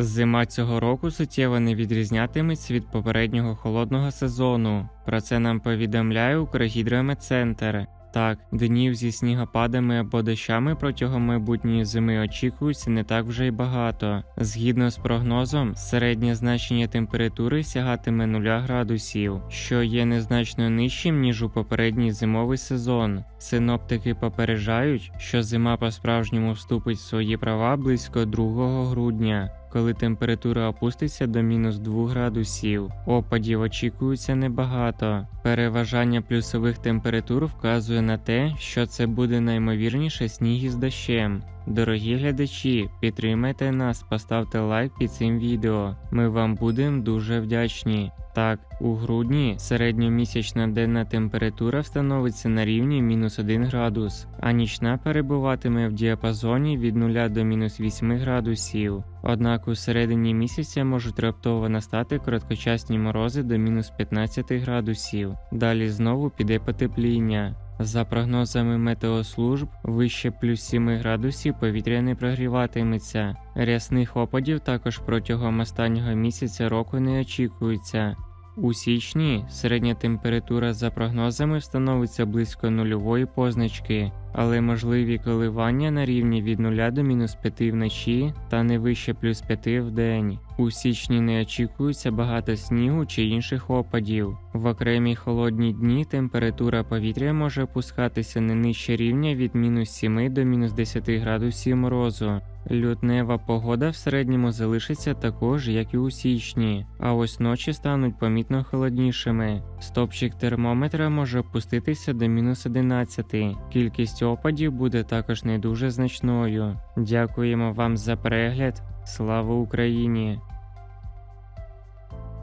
Зима цього року суттєво не відрізнятиметься від попереднього холодного сезону. Про це нам повідомляє Укргідрометцентр. Так, днів зі снігопадами або дощами протягом майбутньої зими очікується не так вже й багато. Згідно з прогнозом, середнє значення температури сягатиме 0 градусів, що є незначно нижчим ніж у попередній зимовий сезон. Синоптики попереджають, що зима по-справжньому вступить в свої права близько 2 грудня. Коли температура опуститься до мінус 2 градусів, опадів очікується небагато. Переважання плюсових температур вказує на те, що це буде наймовірніше сніг із дощем. Дорогі глядачі, підтримайте нас, поставте лайк під цим відео. Ми вам будемо дуже вдячні. Так, у грудні середньомісячна денна температура встановиться на рівні мінус 1 градус, а нічна перебуватиме в діапазоні від 0 до мінус 8 градусів. Однак у середині місяця можуть раптово настати короткочасні морози до мінус 15 градусів. Далі знову піде потепління. За прогнозами метеослужб, вище плюс 7 градусів повітря не прогріватиметься. Рясних опадів також протягом останнього місяця року не очікується. У січні середня температура за прогнозами встановиться близько нульової позначки, але можливі коливання на рівні від 0 до мінус 5 вночі та не вище плюс 5 в день. У січні не очікується багато снігу чи інших опадів. В окремі холодні дні температура повітря може опускатися не нижче рівня від мінус 7 до мінус 10 градусів морозу. Лютнева погода в середньому залишиться також, як і у січні, а ось ночі стануть помітно холоднішими. Стопчик термометра може опуститися до мінус 11. Кількість опадів буде також не дуже значною. Дякуємо вам за перегляд. Слава Україні!